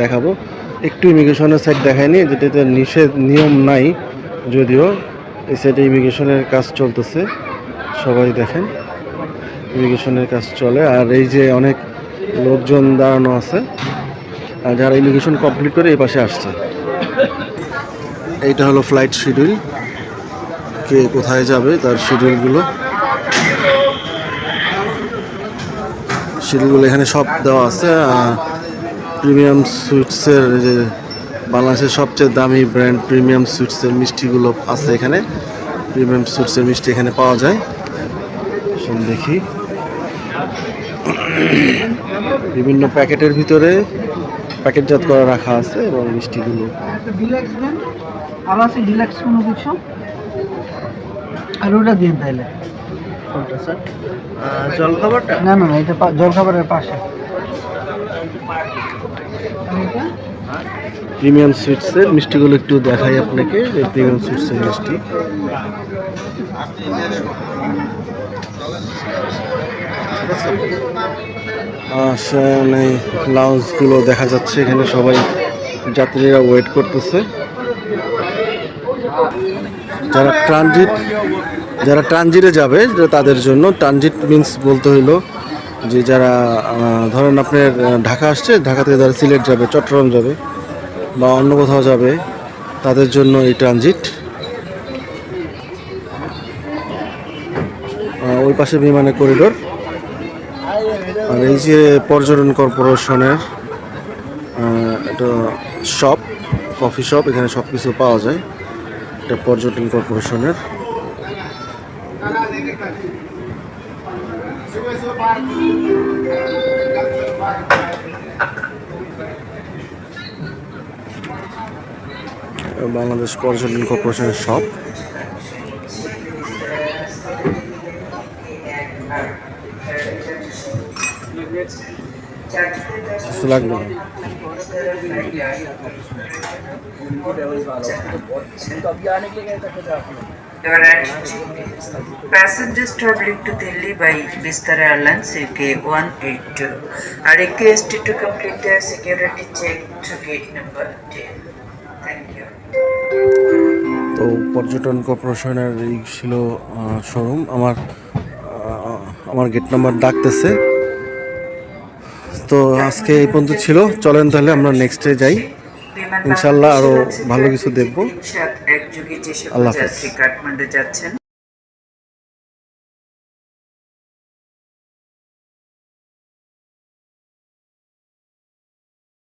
দেখাবো। একটু ইমিগ্রেশনের সাইড দেখায়নি, যেটাতে নিষেধ, নিয়ম নাই যদিও। এই সাইডে ইমিগ্রেশনের কাজ চলতেছে। সবাই দেখেন ইমিগ্রেশনের কাজ চলে। আর এই যে অনেক লোকজন দাঁড়ানো আছে, আর যারা ইমিগ্রেশন কমপ্লিট করে এই পাশে আসছে। এইটা হলো ফ্লাইট শিডিউল কে কোথায় যাবে, তার শিডিউলগুলো শিডিউলগুলো এখানে সব দেওয়া আছে প্রিমিয়াম সুইটসের যে বাংলাদেশের সবচেয়ে দামি ব্র্যান্ড প্রিমিয়াম সুইটসের মিষ্টিগুলো আছে এখানে। প্রিমিয়াম সুইটসের মিষ্টি এখানে পাওয়া যায়। শোন দেখি। বিভিন্ন প্যাকেটের ভিতরে প্যাকেটজাত করা রাখা আছে এবং মিষ্টিগুলো। আর আছে ডিলাক্স কোনো কিছু আর ওটা দিন তাইলে। কোনটা স্যার? জল না না না এটা জলখাবারের পাশে? প্রিমিয়াম সুইটসের মিষ্টিগুলো একটু দেখাই আপনাকে প্রিমিয়াম সুইটসের মিষ্টি। আসলে লাউঞ্জগুলো দেখা যাচ্ছে এখানে সবাই, যাত্রীরা ওয়েট করতেছে। যারা ট্রানজিট যারা ট্রানজিটে যাবে তাদের জন্য ট্রানজিট মিন্স বলতে হইল যে যারা ধরেন আপনার ঢাকা আসছে, ঢাকা থেকে যারা সিলেট যাবে, চট্টগ্রাম যাবে বা অন্য কোথাও যাবে, তাদের জন্য এই ট্রানজিট ওই পাশে বিমানের করিডোর আর এই যে পর্যটন কর্পোরেশনের একটা শপ কফি শপ এখানে সব কিছু পাওয়া যায়। এটা পর্যটন কর্পোরেশনের। বাংলাদেশ পর্যটন কর্পোরেশনের শপ কিছু লাগবে না Passengers traveling to Delhi by Vistara Airlines UK 182 are requested to complete their security check to gate number 10. তো পর্যটন কর্পোরেশনের এই ছিল শোরুম। আমার আমার গেট নাম্বার ডাকতেছে। তো আজকে এই পর্যন্ত ছিল। চলেন তাহলে আমরা নেক্সটে যাই। ইনশাল্লাহ আরও ভালো কিছু দেখব। আল্লাহ হাফেজ। কাঠমান্ডু যাচ্ছেন।